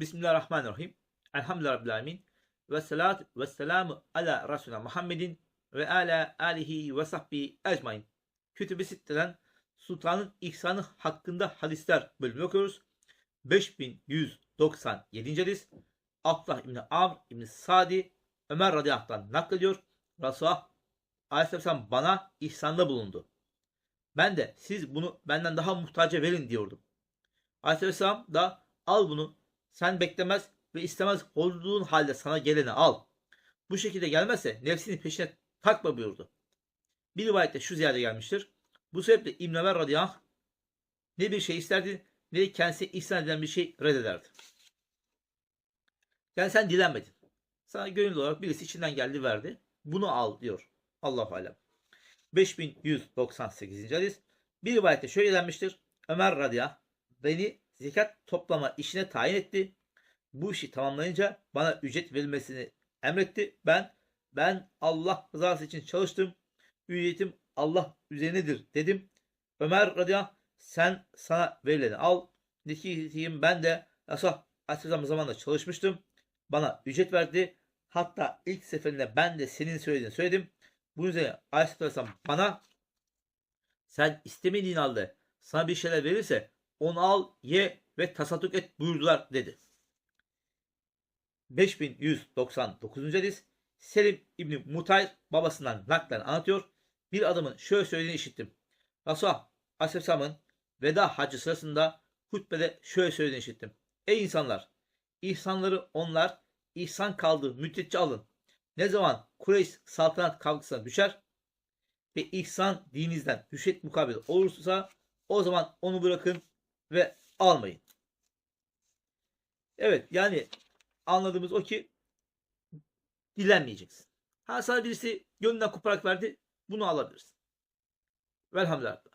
Bismillahirrahmanirrahim. Elhamdülillahi Rabbil. Ve salatu ve selamu ala Resulina Muhammedin ve ala alihi ve sahbihi ecmain. Kütüb-i Sitte'den Sultanın İhsanı hakkında hadisler bölümü okuyoruz. 5197. hadis. Abdullah İbni Amr İbni Sadi Ömer radıyallahu naklediyor. Resulullah aleyhisselam bana ihsanda bulundu. Ben de siz bunu benden daha muhtaca verin diyordum. Aleyhisselam da al bunu sen beklemez ve istemez olduğun halde sana geleni al. Bu şekilde gelmezse nefsini peşine takma buyurdu. Bir rivayette şu ziyade gelmiştir. Bu sebeple İbn Ömer radıyallahu ne bir şey isterdi ne de kendisi ihsan edilen bir şey reddederdi. Yani sen dilenmedin. Sana gönüllü olarak birisi içinden geldi verdi. Bunu al diyor. Allahu alem. 5198. hadis. Bir rivayette şöyle denmiştir. Ömer radıyallahu beni zekat toplama işine tayin etti. Bu işi tamamlayınca bana ücret verilmesini emretti. Ben ben Allah rızası için çalıştım. Ücretim Allah üzerinedir dedim. Ömer radıyallahu anh, sen sana verileni al. Nitekim ben de Resulullah Aleyhisselam zamanında çalışmıştım. Bana ücret verdi. Hatta ilk seferinde ben de senin söylediğini söyledim. Bunun üzerine Aleyhisselam bana sen istemediğin halde sana bir şeyler verirse onu al, ye ve tasadduk et buyurdular dedi. 5199. hadis Selim İbni Mutayr babasından naklen anlatıyor. Bir adamın şöyle söylediğini işittim. Resulullah Aleyhisselam'ın veda hacı sırasında hutbede şöyle söylediğini işittim. Ey insanlar! İhsanları onlar ihsan kaldığı müddetçe alın. Ne zaman Kureyş saltanat kavgasına düşer ve ihsan dininizden hüşret mukabil olursa o zaman onu bırakın ve almayın. Evet yani anladığımız o ki dilenmeyeceksin. Ha sana birisi gönlünden koparak verdi bunu alabilirsin. Velhamdülillah.